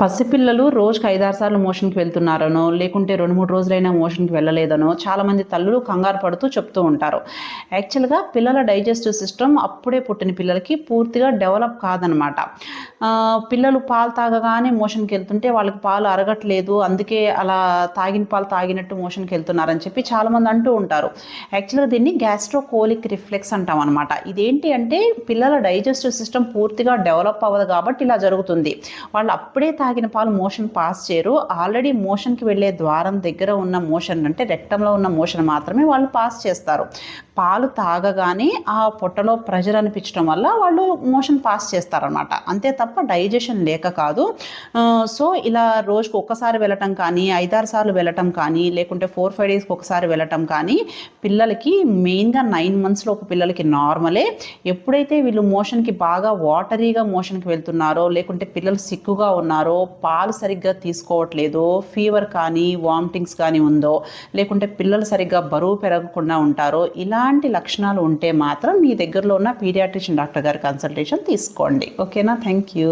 పసిపిల్లలు రోజుకి ఐదారు సార్లు మోషన్కి వెళ్తున్నారనో లేకుంటే రెండు మూడు రోజులైనా మోషన్కి వెళ్ళలేదనో చాలామంది తల్లులు కంగారు పడుతూ చెప్తూ ఉంటారు. యాక్చువల్గా పిల్లల డైజెస్టివ్ సిస్టమ్ అప్పుడే పుట్టిన పిల్లలకి పూర్తిగా డెవలప్ కాదనమాట. పిల్లలు పాలు తాగగానే మోషన్కి వెళ్తుంటే వాళ్ళకి పాలు అరగట్లేదు అందుకే అలా తాగిన పాలు తాగినట్టు మోషన్కి వెళ్తున్నారని చెప్పి చాలామంది అంటూ ఉంటారు. యాక్చువల్గా దీన్ని గ్యాస్ట్రోకోలిక్ రిఫ్లెక్స్ అంటాం అనమాట ఇదేంటి అంటే పిల్లల డైజెస్టివ్ సిస్టమ్ పూర్తిగా డెవలప్ అవ్వదు కాబట్టి ఇలా జరుగుతుంది. వాళ్ళు అప్పుడే తాగిన పాలు మోషన్ పాస్ చేయరు. ఆల్రెడీ మోషన్కి వెళ్ళే ద్వారం దగ్గర ఉన్న మోషన్ అంటే రెక్టంలో ఉన్న మోషన్ మాత్రమే వాళ్ళు పాస్ చేస్తారు. పాలు తాగగానే ఆ పొట్టలో ప్రెషర్ అనిపించడం వల్ల వాళ్ళు మోషన్ పాస్ చేస్తారనమాట అంతే తప్ప డైజెషన్ లేక కాదు. సో ఇలా రోజుకు ఒక్కసారి వెళ్ళటం కానీ ఐదారు సార్లు వెళ్ళటం కానీ లేకుంటే ఫోర్ ఫైవ్ డేస్కి ఒకసారి వెళ్ళటం కానీ పిల్లలకి మెయిన్గా నైన్ మంత్స్లో ఒక పిల్లలకి నార్మలే. ఎప్పుడైతే వీళ్ళు మోషన్కి బాగా వాటరీగా మోషన్కి వెళ్తున్నారో లేకుంటే పిల్లలు సిక్కుగా ఉన్నారో పాలు సరిగ్గా తీసుకోవట్లేదో ఫీవర్ కానీ వామిటింగ్స్ కానీ ఉందో లేకుంటే పిల్లలు సరిగ్గా బరువు పెరగకుండా ఉంటారో ఇలాంటి లక్షణాలు ఉంటే మాత్రం మీ దగ్గరలో ఉన్న పీడియాట్రిషియన్ డాక్టర్ గారి కన్సల్టేషన్ తీసుకోండి. ఓకేనా? Thank you